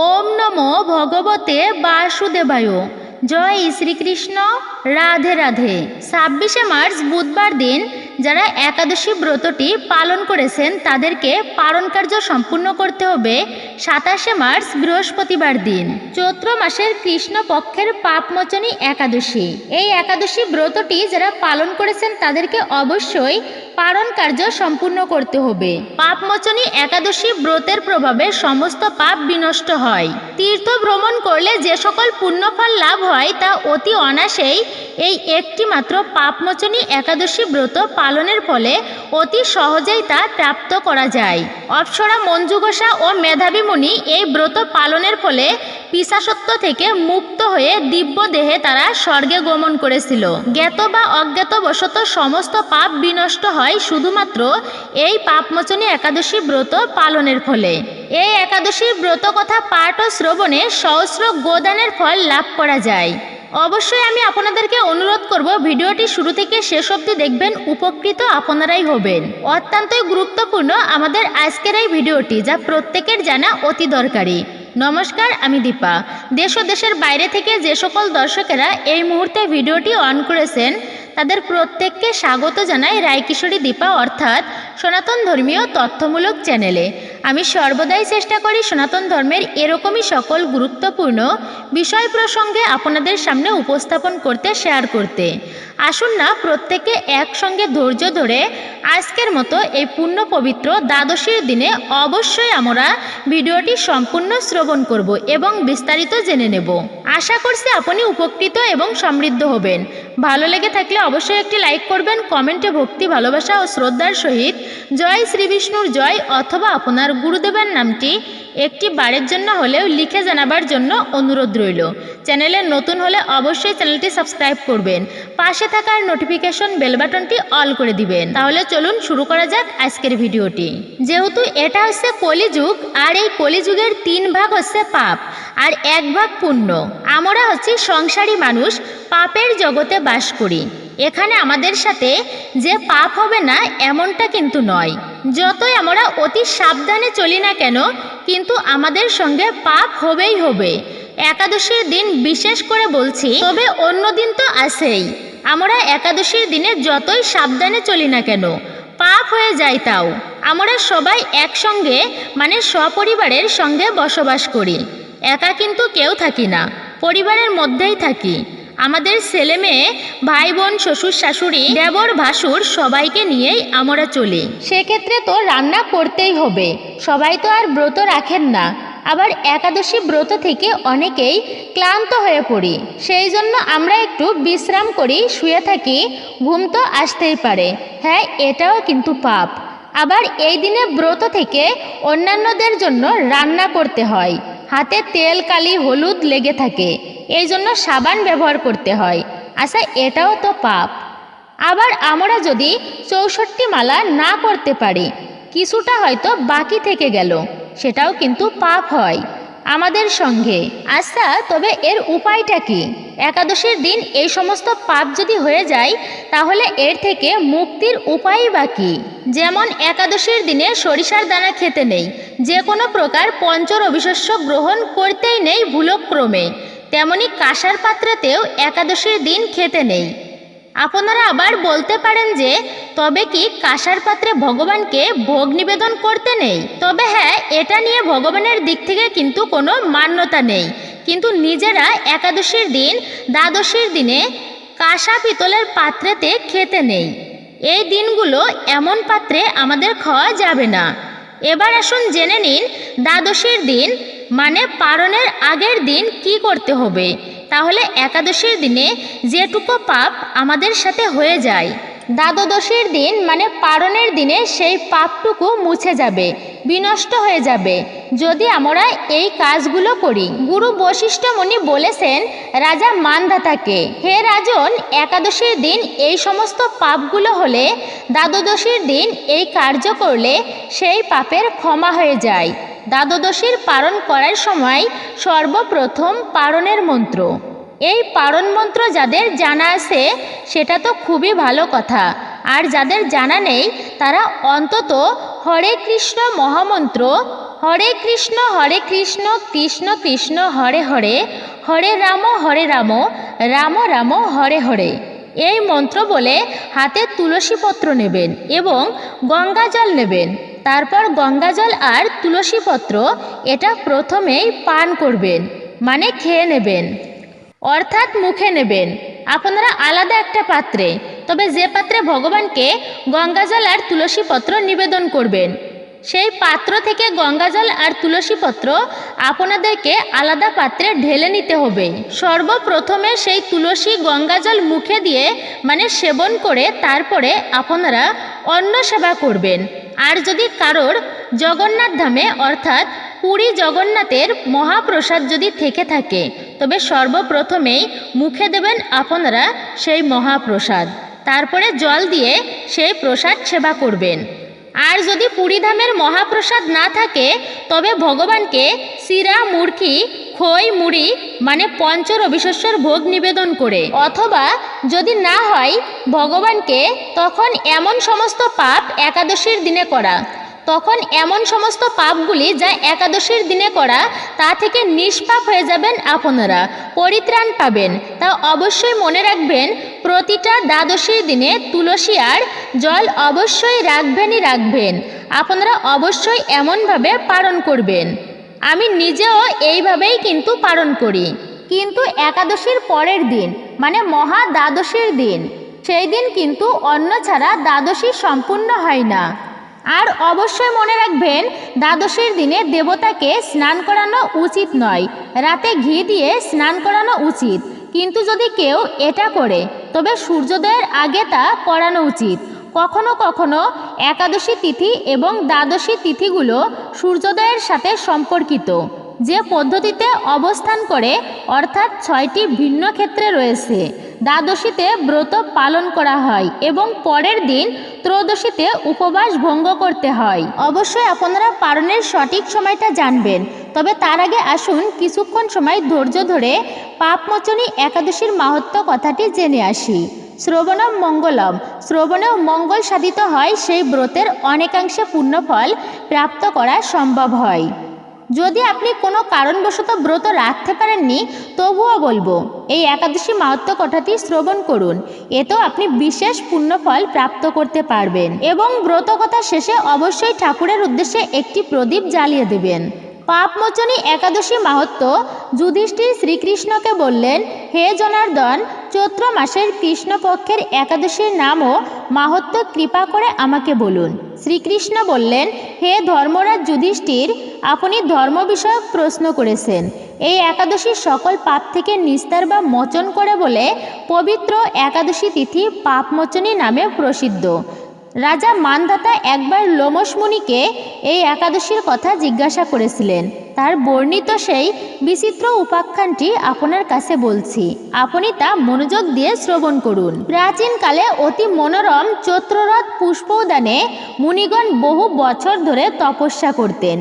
ওম নমো ভগবতে বাসুদেবায়। জয় শ্রীকৃষ্ণ। রাধে রাধে। ছাব্বিশে মার্চ বুধবার দিন যারা একাদশী ব্রতটি পালন করেছেন তাদেরকে পালন কার্য সম্পূর্ণ করতে হবে সাতাশে মার্চ বৃহস্পতিবার দিন। চৈত্র মাসের কৃষ্ণ পক্ষের পাপমোচনী একাদশী। এই একাদশী ব্রতটি যারা পালন করেছেন তাদেরকে অবশ্যই পালন কার্য সম্পূর্ণ করতে হবে। পাপমোচনী একাদশী ব্রতের প্রভাবে সমস্ত পাপ বিনষ্ট হয়। তীর্থ ভ্রমণ করলে যে সকল পুণ্যফল লাভ হয় তা অতি অনাসেই এই একটি মাত্র পাপমোচনী একাদশী ব্রত পালনের ফলে অতি সহজেই তা প্রাপ্ত করা যায়। অপ্সরা মঞ্জুঘোষা ও মেধাবী মুনি এই ব্রত পালনের ফলে পিসাসত্ব থেকে মুক্ত হয়ে দিব্য দেহে তারা স্বর্গে গমন করেছিল। জ্ঞাত বা অজ্ঞাতবশত সমস্ত পাপ বিনষ্ট হয়। শুধুমাত্র এই পাপমোচনী একাদশী ব্রত পালনের ফলে। এই একাদশীর ব্রত কথা পাঠ ও শ্রবণে সহস্র গোদানের ফল লাভ করা যায়। অবশ্যই আমি আপনাদেরকে অনুরোধ করব, ভিডিওটি শুরু থেকে শেষ অবধি দেখবেন, উপকৃত আপনারাই হবেন। অত্যন্তই গুরুত্বপূর্ণ আমাদের আজকের এই ভিডিওটি, যা প্রত্যেকের জানা অতি দরকারি। নমস্কার, আমি দীপা। দেশ ও দেশের বাইরে থেকে যে সকল দর্শকেরা এই মুহূর্তে ভিডিওটি অন করেছেন তাদের প্রত্যেককে স্বাগত জানাই রায়কিশোরী দীপা অর্থাৎ সনাতন ধর্মীয় তথ্যমূলক চ্যানেলে। আমি সর্বদাই চেষ্টা করি সনাতন ধর্মের এরকমই সকল গুরুত্বপূর্ণ বিষয় প্রসঙ্গে আপনাদের সামনে উপস্থাপন করতে শেয়ার করতে। আসুন না, প্রত্যেকে একসঙ্গে ধৈর্য ধরে আজকের মতো এই পূর্ণ পবিত্র দ্বাদশীর দিনে অবশ্যই আমরা ভিডিওটি সম্পূর্ণ শ্রবণ করব এবং বিস্তারিত জেনে নেব। আশা করছি আপনি উপকৃত এবং সমৃদ্ধ হবেন। ভালো লেগে থাকলে অবশ্যই একটি লাইক করবেন কমেন্টে ভক্তি, ভালোবাসা ও শ্রদ্ধার সহিত জয় শ্রীবিষ্ণুর জয় অথবা আপনার গুরুদেবের নামটি একটি বারের জন্য হলেও লিখে জানাবার জন্য অনুরোধ রইল। চ্যানেলে নতুন হলে অবশ্যই চ্যানেলটি সাবস্ক্রাইব করবেন। পাশে থাকার নোটিফিকেশন বেল বাটনটি অল করে দিবেন। তাহলে চলুন শুরু করা যাক আজকের ভিডিওটি। যেহেতু এটা হচ্ছে কলিযুগ আর এই কলিযুগের তিন ভাগ হচ্ছে পাপ, আর এক ভাগ পুণ্য। আমরা হচ্ছি সংসারী মানুষ, পাপের জগতে বাস করি। এখানে আমাদের সাথে যে পাপ হবে না, এমনটা কিন্তু নয়। যতই আমরা অতি সাবধানে চলি না কেন, কিন্তু আমাদের সঙ্গে পাপ হবেই হবে। একাদশীর দিন বিশেষ করে বলছি, তবে অন্য দিন তো আছেই। আমরা একাদশীর দিনে যতই সাবধানে চলি না কেন, পাপ হয়ে যায় তাও। আমরা সবাই একসঙ্গে মানে সপরিবারের সঙ্গে বসবাস করি। একা কিন্তু কেউ থাকি না, পরিবারের মধ্যেই থাকি। আমাদের ছেলে মেয়ে, ভাই বোন, শ্বশুর শাশুড়ি, দেবর ভাসুর সবাইকে নিয়েই আমরা চলি। সেক্ষেত্রে তো রান্না করতেই হবে। সবাই তো আর ব্রত রাখেন না। আবার একাদশী ব্রত থেকে অনেকেই ক্লান্ত হয়ে পড়ি। সেই জন্য আমরা একটু বিশ্রাম করি, শুয়ে থাকি, ঘুম তো আসতেই পারে। হ্যাঁ এটাও কিন্তু পাপ। আবার এই দিনে ব্রত থেকে অন্যান্যদের জন্য রান্না করতে হয়। হাতে তেল, কালি, হলুদ লেগে থাকে। এই জন্য সাবান ব্যবহার করতে হয়। আচ্ছা এটাও তো পাপ। আবার আমরা যদি চৌষট্টি মালা না করতে পারি, কিছুটা হয়তো বাকি থেকে গেল। সেটাও কিন্তু পাপ হয়। আমাদের সঙ্গে। আচ্ছা তবে এর উপায়টা কি? একাদশীর দিন এই সমস্ত পাপ যদি হয়ে যায়, তাহলে এর থেকে মুক্তির উপায় বা কী? যেমন একাদশীর দিনে সরিষার দানা খেতে নেই। যে কোনো প্রকার পঞ্চর অবিশস্য গ্রহণ করতেই নেই ভুলক্রমে। তেমনি কাঁসার পাত্রেতেও একাদশীর দিন খেতে নেই। আপনারা আবার বলতে পারেন যে, তবে কি কাঁসার পাত্রে ভগবানকে ভোগ নিবেদন করতে নেই? তবে হ্যাঁ এটা নিয়ে ভগবানের দিক থেকে কিন্তু কোনো মান্যতা নেই। কিন্তু নিজেরা একাদশীর দিন, দ্বাদশীর দিনে কাঁসা পিতলের পাত্রেতে খেতে নেই। এই দিনগুলো এমন পাত্রে আমাদের খাওয়া যাবে না। এবার আসুন জেনে নিন, দ্বাদশীর দিন মানে পারণের আগের দিন কি করতে হবে? তাহলে একাদশীর দিনে যেটুকু পাপ আমাদের সাথে হয়ে যায়। দ্বাদশীর দিন মানে পারণের দিনে সেই পাপটুকু মুছে যাবে, বিনষ্ট হয়ে যাবে। যদি আমরা এই কাজগুলো করি, গুরু বশিষ্ঠ মুনি বলেছেন, রাজা মানদাতাকে, হে রাজন, একাদশীর দিন এই সমস্ত পাপগুলো হলে দ্বাদশীর দিন এই কার্য করলে সেই পাপের ক্ষমা হয়ে যায়। দ্বাদশীর পালন করার সময় সর্বপ্রথম পারণের মন্ত্র। এই পারণ মন্ত্র যাদের জানা আছে, সেটা তো খুবই ভালো কথা। আর যাদের জানা নেই, তারা অন্তত হরে কৃষ্ণ মহামন্ত্র, হরে কৃষ্ণ হরে কৃষ্ণ কৃষ্ণ কৃষ্ণ, হরে হরে হরে রাম হরে রাম রাম রাম, হরে হরে। এই মন্ত্র বলে হাতে তুলসী পত্র নেবেন এবং গঙ্গা জল নেবেন। তারপর গঙ্গা জল আর তুলসী পত্র এটা প্রথমেই পান করবেন মানে খেয়ে নেবেন। অর্থাৎ মুখে নেবেন। আপনারা আলাদা একটা পাত্রে, তবে যে পাত্রে ভগবানকে গঙ্গাজল আর তুলসী পত্র নিবেদন করবেন, সেই পাত্র থেকে গঙ্গাজল আর তুলসী পত্র আপনাদেরকে আলাদা পাত্রে ঢেলে নিতে হবে। সর্বপ্রথমে সেই তুলসী গঙ্গাজল মুখে দিয়ে মানে সেবন করে তারপরে আপনারা অন্ন সেবা করবেন। আর যদি কারোর জগন্নাথ ধামে, অর্থাৎ পুরী জগন্নাথের মহাপ্রসাদ যদি থেকে থাকে, তবে সর্বপ্রথমেই মুখে দেবেন আপনারা সেই মহাপ্রসাদ। তারপরে জল দিয়ে সেই প্রসাদ সেবা করবেন। আর যদি পুরীধামের মহাপ্রসাদ না থাকে, তবে ভগবানকে শিরা মুরকি খই, মুড়ি মানে পঞ্চ রবিশস্যর ভোগ নিবেদন করে। অথবা যদি না হয়, ভগবানকে তখন এমন সমস্ত পাপ একাদশীর দিনে করা। তখন এমন সমস্ত পাপগুলি যা একাদশীর দিনে করা, তা থেকে নিষ্পাপ হয়ে যাবেন আপনারা, পরিত্রাণ পাবেন। তা অবশ্যই মনে রাখবেন, প্রতিটা দ্বাদশীর দিনে তুলসী আর জল অবশ্যই রাখবেনই রাখবেন। আপনারা অবশ্যই এমনভাবে পালন করবেন। আমি নিজেও এইভাবেই কিন্তু পালন করি। কিন্তু একাদশীর পরের দিন মানে মহা দ্বাদশীর দিন, সেই দিন কিন্তু অন্ন ছাড়া দ্বাদশী সম্পূর্ণ হয় না। আর অবশ্যই মনে রাখবেন, দ্বাদশীর দিনে দেবতাকে স্নান করানো উচিত নয়। রাতে ঘি দিয়ে স্নান করানো উচিত। কিন্তু যদি কেউ এটা করে, তবে সূর্যোদয়ের আগে তা করানো উচিত। কখনো কখনো একাদশী তিথি এবং দ্বাদশী তিথিগুলো সূর্যোদয়ের সাথে সম্পর্কিত, যে পদ্ধতিতে অবস্থান করে, অর্থাৎ ছয়টি ভিন্ন ক্ষেত্রে রয়েছে। দ্বাদশীতে ব্রত পালন করা হয় এবং পরের দিন ত্রয়োদশীতে উপবাস ভঙ্গ করতে হয়। অবশ্যই আপনারা পালনের সঠিক সময়টা জানবেন, তবে তার আগে আসুন কিছুক্ষণ সময় ধৈর্য ধরে পাপমোচনী একাদশীর মাহাত্ম কথাটি জেনে আসি। শ্রবণম মঙ্গলম। শ্রবণেও মঙ্গল সাধিত হয়, সেই ব্রতের অনেকাংশে পুণ্যফল প্রাপ্ত করা সম্ভব হয়। যদি আপনি কোনো কারণবশত ব্রত রাখতে পারেননি, তবুও বলব, এই একাদশী মাহাত্ম কথাটি শ্রবণ করুন। এতেও আপনি বিশেষ পুণ্যফল প্রাপ্ত করতে পারবেন এবং ব্রত কথা শেষে অবশ্যই ঠাকুরের উদ্দেশ্যে একটি প্রদীপ জ্বালিয়ে দেবেন। পাপমোচনী একাদশী মাহাত্ম যুধিষ্ঠির শ্রীকৃষ্ণকে বললেন, হে জনার্দন চৈত্র মাসের কৃষ্ণপক্ষের একাদশীর নামও মাহাত্ম কৃপা করে আমাকে বলুন। শ্রীকৃষ্ণ বললেন, হে ধর্মরাজ যুধিষ্ঠির, আপনি ধর্ম বিষয়ক প্রশ্ন করেছেন। এই একাদশী সকল পাপ থেকে নিস্তার বা মোচন করে বলে পবিত্র একাদশী তিথি পাপমোচনী নামে প্রসিদ্ধ। রাজা মানদাতা একবার লোমস মুনিকে এই একাদশীর কথা জিজ্ঞাসা করেছিলেন। তার বর্ণিত সেই বিচিত্র উপাখ্যানটি আপনার কাছে বলছি। আপনি তা মনোযোগ দিয়ে শ্রবণ করুন। প্রাচীনকালে অতি মনোরম চৈত্ররথ পুষ্পদানে মুনিগণ বহু বছর ধরে তপস্যা করতেন।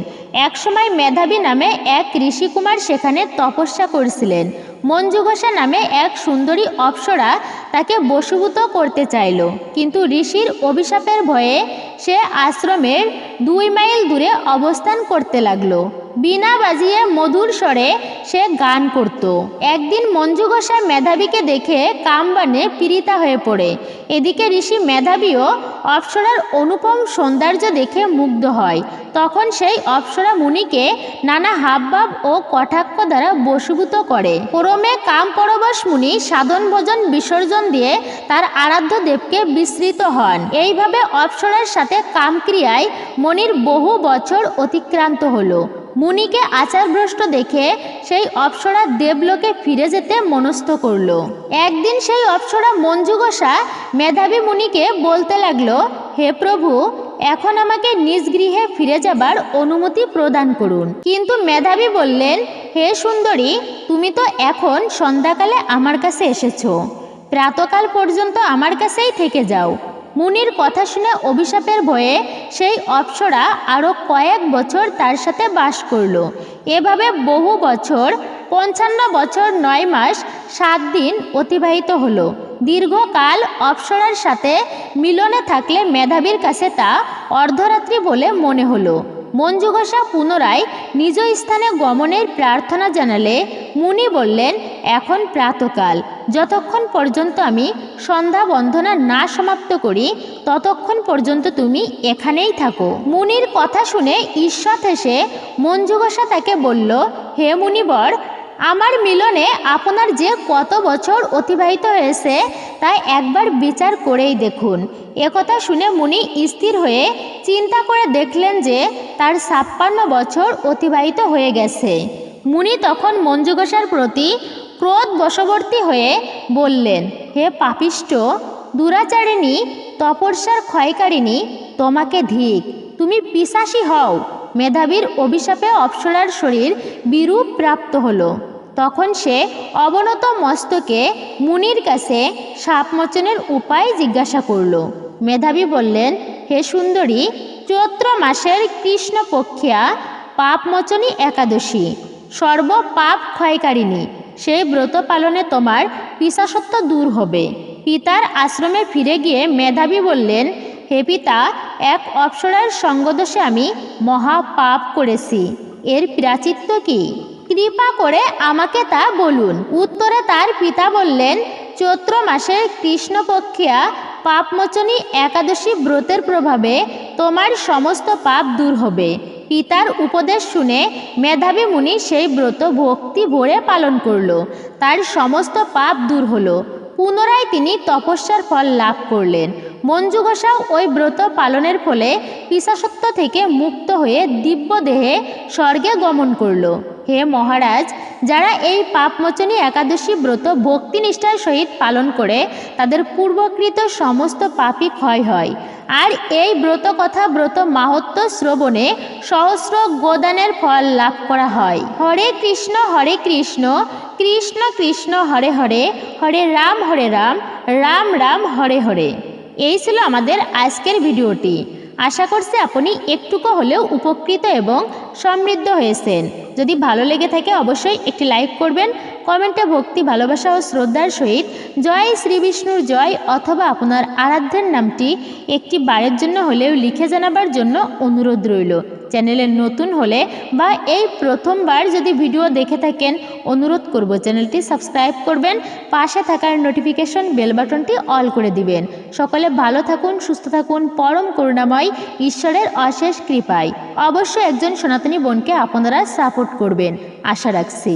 একসময় মেধাবী নামে এক ঋষিকুমার সেখানে তপস্যা করছিলেন। মঞ্জু ঘোষা নামে এক সুন্দরী অপ্সরা তাকে বশীভূত করতে চাইল। কিন্তু ঋষির অভিশাপের ভয়ে সে আশ্রমের দুই মাইল দূরে অবস্থান করতে লাগল। বিনা বাজিয়ে মধুর স্বরে সে গান করত। একদিন মঞ্জু ঘোষা মেধাবীকে দেখে কামবানে পীড়িতা হয়ে পড়ে। এদিকে ঋষি মেধাবীও অপ্সরার অনুপম সৌন্দর্য দেখে মুগ্ধ হয়। তখন সেই অপ্সরা মুনিকে নানা হাবভাব ও কটাক্ষ দ্বারা বশীভূত করে। ক্রমে কাম পরবশ মুনি সাধন ভোজন বিসর্জন দিয়ে তার আরাধ্য দেবকে বিস্মৃত হন। এইভাবে অপ্সরার সাথে কামক্রিয়ায় মনির বহু বছর অতিক্রান্ত হলো। মুনিকে আচারভ্রষ্ট দেখে সেই অপ্সরা দেবলোকে ফিরে যেতে মনস্থ করল। একদিন সেই অপ্সরা মঞ্জু ঘোষা মেধাবী মুনিকে বলতে লাগল, হে প্রভু, এখন আমাকে নিজ গৃহে ফিরে যাবার অনুমতি প্রদান করুন। কিন্তু মেধাবী বললেন, হে সুন্দরী, তুমি তো এখন সন্ধ্যাকালে আমার কাছে এসেছ। প্রাতকাল পর্যন্ত আমার কাছেই থেকে যাও। মুনির কথা শুনে অভিশাপের ভয়ে সেই অপ্সরা আরও কয়েক বছর তার সাথে বাস করল। এভাবে বহু বছর, পঞ্চান্ন বছর নয় মাস, সাত দিন অতিবাহিত হলো। দীর্ঘকাল অপ্সরার সাথে মিলনে থাকলে মেধাবীর কাছে তা অর্ধরাত্রি বলে মনে হলো। মঞ্জু ঘোষা পুনরায় নিজ স্থানে গমনের প্রার্থনা জানালে মুনি বললেন এখন প্রাতকাল। যতক্ষণ পর্যন্ত আমি সন্ধ্যা বন্ধনা না সমাপ্ত করি, ততক্ষণ পর্যন্ত তুমি এখানেই থাকো। মুনির কথা শুনে ঈশ্বর এসে মঞ্জুঘোষা তাকে বলল, হে মুনিবর, আমার মিলনে আপনার যে কত বছর অতিবাহিত হয়েছে তাই একবার বিচার করেই দেখুন। একথা শুনে মুনি স্থির হয়ে চিন্তা করে দেখলেন যে তার ছাপ্পান্ন বছর অতিবাহিত হয়ে গেছে। মুনি তখন মঞ্জু ঘোষার প্রতি ক্রোধ বশবর্তী হয়ে বললেন, হে পাপিষ্ট দুরাচারিণী, তপস্যার ক্ষয়কারিণী, তোমাকে ধিক। তুমি পিসাসী হও। মেধাবীর অভিশাপে অপ্সরার শরীর বিরূপ প্রাপ্ত হলো। তখন সে অবনত মস্তকে মুনির কাছে সাপমোচনের উপায় জিজ্ঞাসা করল। মেধাবী বললেন, হে সুন্দরী, চৈত্র মাসের কৃষ্ণপক্ষিয়া পাপমোচনী একাদশী। সর্ব পাপ ক্ষয়কারিণী। সেই ব্রত পালনে তোমার পিসাসত্ব দূর হবে। পিতার আশ্রমে ফিরে গিয়ে মেধাবী বললেন, হে পিতা, এক অপ্সরার সঙ্গদোষে আমি মহা পাপ করেছি। এর প্রাচিত্য কি? কৃপা করে আমাকে তা বলুন। উত্তরে তার পিতা বললেন, চৈত্র মাসে কৃষ্ণপক্ষিয়া পাপমোচনী একাদশী ব্রতের প্রভাবে তোমার সমস্ত পাপ দূর হবে। পিতার উপদেশ শুনে মেধাবী মুনি সেই ব্রত ভক্তি ভরে পালন করল। তার সমস্ত পাপ দূর হলো। পুনরায় তিনি তপস্যার ফল লাভ করলেন। মঞ্জু ঘোষাও ওই ব্রত পালনের ফলে পিসাসত্ব থেকে মুক্ত হয়ে দিব্য দেহে স্বর্গে গমন করল। হে মহারাজ, যারা এই পাপমোচনী একাদশী ব্রত ভক্তিনিষ্ঠার সহিত পালন করে, তাদের পূর্বকৃত সমস্ত পাপই ক্ষয় হয়। আর এই ব্রত কথা ব্রত মাহাত্ম শ্রবণে সহস্র গোদানের ফল লাভ করা হয়। হরে কৃষ্ণ হরে কৃষ্ণ কৃষ্ণ কৃষ্ণ, হরে হরে হরে রাম হরে রাম রাম রাম হরে হরে। এই ছিল আমাদের আজকের ভিডিওটি। আশা করছি আপনি একটুকু হলেও উপকৃত এবং সমৃদ্ধ হয়েছেন। যদি ভালো লেগে থাকে অবশ্যই একটি লাইক করবেন, কমেন্টে ভক্তি, ভালোবাসা ও শ্রদ্ধার সহিত জয় শ্রী বিষ্ণুর জয় অথবা আপনার আরাধ্যের নামটি একটি বারের জন্য হলেও লিখে জানাবার জন্য অনুরোধ রইল। চ্যানেলে নতুন হলে বা এই প্রথমবার যদি ভিডিও দেখে থাকেন, অনুরোধ করব চ্যানেলটি সাবস্ক্রাইব করবেন, পাশে থাকার নোটিফিকেশন বেল বাটনটি অল করে দিবেন। সকলে ভালো থাকুন, সুস্থ থাকুন, পরম করুণাময়, ঈশ্বরের অশেষ কৃপায়। অবশ্য একজন সনাতনী বোনকে আপনারা সাপোর্ট করবেন। আশা রাখছি।